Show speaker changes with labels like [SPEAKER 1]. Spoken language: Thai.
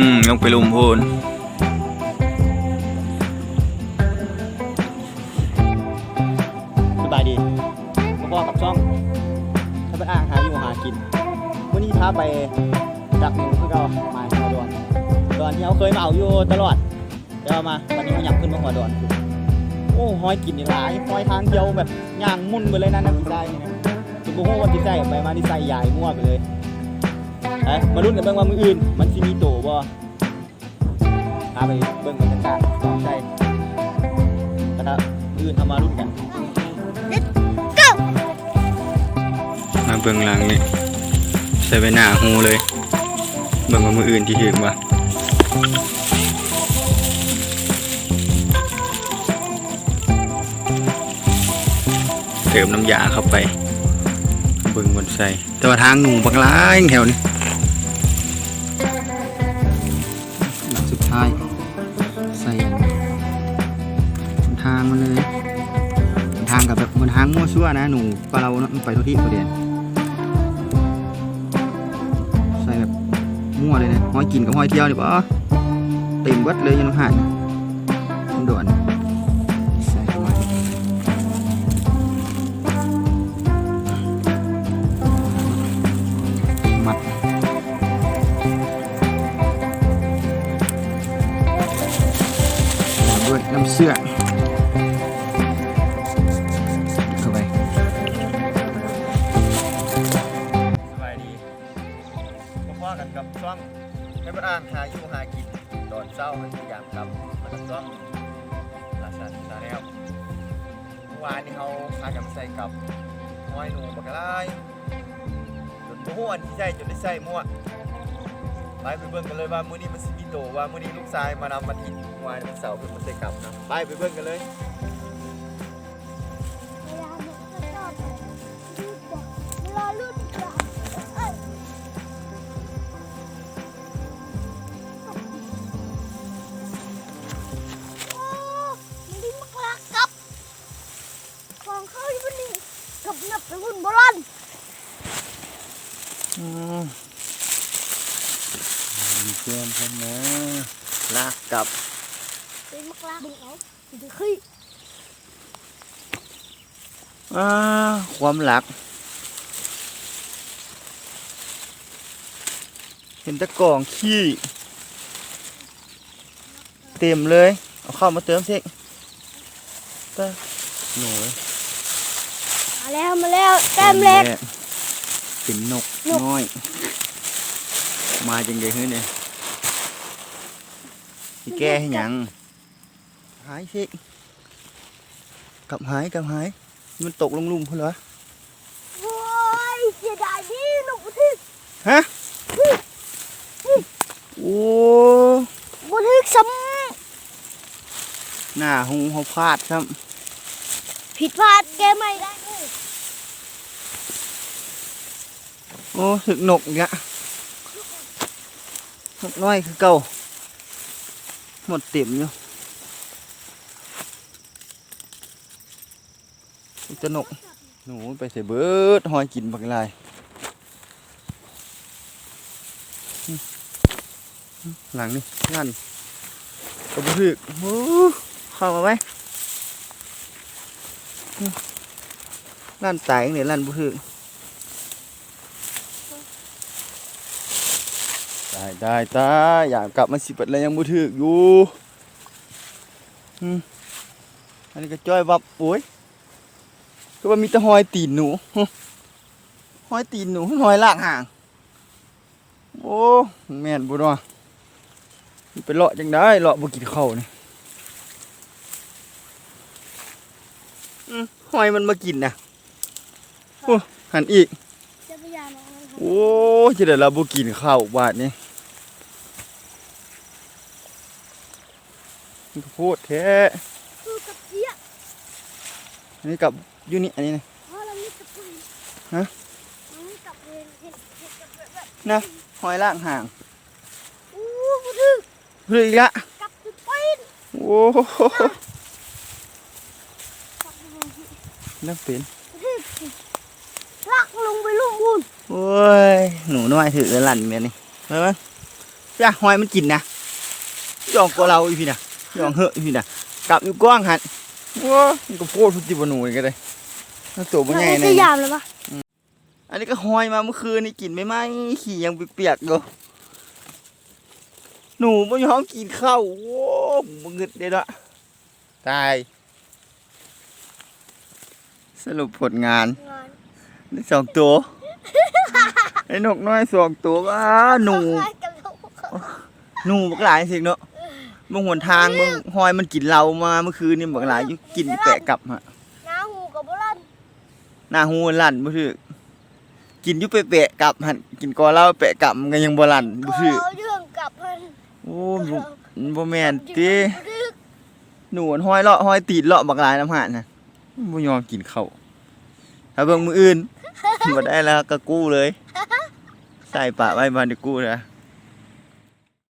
[SPEAKER 1] อืมลงไปลุมพูน
[SPEAKER 2] สบายดีก็บอกกับช่องถ้าเป็นอ่างหาอยู่หากินวันนี้พาไปดักหนูคือเรามาหัวดอนดอนที่เขาเคยมาเอาอยู่ตลอดเดี๋ยวมาวันนี้เขาอยากขึ้นมาหัวดอนโอ้หอยกินนี่หลายหอยทางเดียวแบบย่างมุ่นไปเลยนะน้ำกินได้นี่นะสุโขวันที่ใส่ไปมาที่ใส่ใหญ่มั่วไปเลย ไปมาลุ้นกันเบิ่งว่ามืออื่น มันสิมีโตบ่พาไปเบิ่งบรรยากาศตอนใส่นะครับมืออื่นทำมาลุ้นกัน
[SPEAKER 1] มาเบิ่งหลังนี่ใส่ไปหน้าหูเลย เบิ่งว่ามืออื่นที่ถึงวะเติมน้ำยาเข้าไป เบิ่งบนใส่แต่ว่าทางหนูบักล้ายแถวนี้ ท้าย ใส่ทางมาเลยทางกับแบบบนทางมั่วซั่วนะหนูปลาเราไปทุกที่ประเด็นใส่แบบมั่วเลยนะห้อยกินกับห้อยเที่ยวนี่ปะเต็มวัดเลยยังหายด่วน เสื้อเข้าไปสบายดีมาพ่อกันกับช่องให้บ้านหาอยู่หากินตอนเช้ามันอยากกลับมากับช่องลาซาซาแล้วเมื่อวานนี้เขาพากันมาใส่กับห้อยหนูบักกะไลายจนมั่วที่ใส่จนได้ใส่มั่ว ไปไปเบิ่งกันเลยว่ามื้อนี้มันสิมีโตว่ามื้อนี้ลูกชายมานำมาทิศเมื่อวานวันเสาร์เพิ่นมาใส่กลับนะไปไปเบิ่งกันเลย
[SPEAKER 3] เวลาหนูจะชอบลูกบอกเวลาลูกจะเอ้ยโอ้มันดิ้นมากลักกับของเขาอยู่บนนี้กับเนับไปหุ่นบอล
[SPEAKER 1] อืม เพื่อนเพิ่นนะลากกลับ
[SPEAKER 3] เป็นมากลักบึงเอาจะขึ้น
[SPEAKER 1] อ่าความหลัก เห็นตะกองขี้เต็มเลย เอาเข้ามาเติมสิตะหนู
[SPEAKER 3] มาแล้วมาแล้วแต้มเล็ก
[SPEAKER 1] เป็น
[SPEAKER 3] นก
[SPEAKER 1] น้อย มาจังไงฮื้อเนี่ย สิแก้ให้หยังหายสิกลับหายกลับหาย มันตกลงหลุ่มพุ่นเหรอ
[SPEAKER 3] โอ้ยเสียดายดิหนูทึก
[SPEAKER 1] ฮะโอ้
[SPEAKER 3] บุทึกซ้
[SPEAKER 1] หน้าหูเขาพลาดครับำ
[SPEAKER 3] ผิดพลาดแกไม่ได้เลย
[SPEAKER 1] โอ้ถึกนกเนี่ยนกน้อยคือเก่า หมดเต็มอยู่นี่จะนกหนูไปใส่เบิดหอยกินบักลายอืมอืมหลังนี่ลั่นกระพึกโอ้เข้ามาไหมอืมลั่นตายเนี่ยลั่นบุพึก ได้ได้ตาอยากกลับมาสิเปิดแล้วยังบุถึกอยู่อืมอันนี้ก็จ้อยวับโอ้ยคือว่ามีแต่หอยตีนหนูหอยตีนหนูหอยลากห่าง โอ้แม่นบุญว่ะมันไปเลาะจังได้เลาะบ่กินข้าวนี่อืมหอยมันมากินนะโอ้หันอีก
[SPEAKER 3] จะพยายามเอามัน
[SPEAKER 1] โอ้จะได้เราบ่กินข้าวบาดนี้ มันก็โพดแท้
[SPEAKER 3] คือกับเจี๊ยบ
[SPEAKER 1] อันนี้กับอยู่นี่อันนี้นะ
[SPEAKER 3] เพราะเรามีกับปืน
[SPEAKER 1] ฮะ
[SPEAKER 3] เรามีกับปืนเห็นเห็นกับแบบแบบ
[SPEAKER 1] นะหอยลากห่าง
[SPEAKER 3] อู้บุทึก
[SPEAKER 1] เฮ้ยอีกละ
[SPEAKER 3] กับปืนปืน
[SPEAKER 1] โอ้โห
[SPEAKER 3] กับปืน
[SPEAKER 1] นักเป็น
[SPEAKER 3] บุทึกลักลงไปลุ่มบุญ
[SPEAKER 1] โอ้ยหนูน้อยถือหลั่นเมียนี่ไปมั้ยจ้าหอยมันกินนะยองกว่าเราอีพี่น่ะ ยองเหอะอีพี่น่ะกลับอยู่กว้างหันว้ามันก็โพดทุกทีบหนูนี่ก็ได้แล้วตัวมันใหญ่
[SPEAKER 3] ส
[SPEAKER 1] เลย
[SPEAKER 3] ยามเลยปะ
[SPEAKER 1] อันนี้ก็หอยมาเมื่อคืนนี่กินไม่ไหมขี่ยังเปียกๆอยู่หนูมันยอมกินข้าวโว้มึงเงิดเด็ดละตาย สรุปผลงาน
[SPEAKER 3] งาน
[SPEAKER 1] ได้สองตัวไอ้นกน้อยสองตัวอ้าหนู
[SPEAKER 3] คล้ายกับเรา
[SPEAKER 1] หนูบักหลายสิเนาะ บางหนทางบางหอยมันกินเรามาเมื่อคืนนี่บักหลายอยู่กินแปะกลับฮะ
[SPEAKER 3] น้าหูกับบุรัน
[SPEAKER 1] หน้าหูลั่นบ่ถือกินอยู่แปะๆกลับหันกินกอเหล้าแปะกลับมันก็ยังบ่ลั่นบ่
[SPEAKER 3] ก็
[SPEAKER 1] ถือ
[SPEAKER 3] เราเรื่องกับมัน
[SPEAKER 1] โอ้บ่บ่แม่นติหนูมันห้อยเลาะห้อยตีดเลาะบักหลายน้ำหานน่ะบ่ยอมกินข้าวถ้าเบิ่งมื้ออื่นบ่ได้แล้วก็กู้เลย ใส่ปะไว้บ้านเดี๋ยวกู้เลย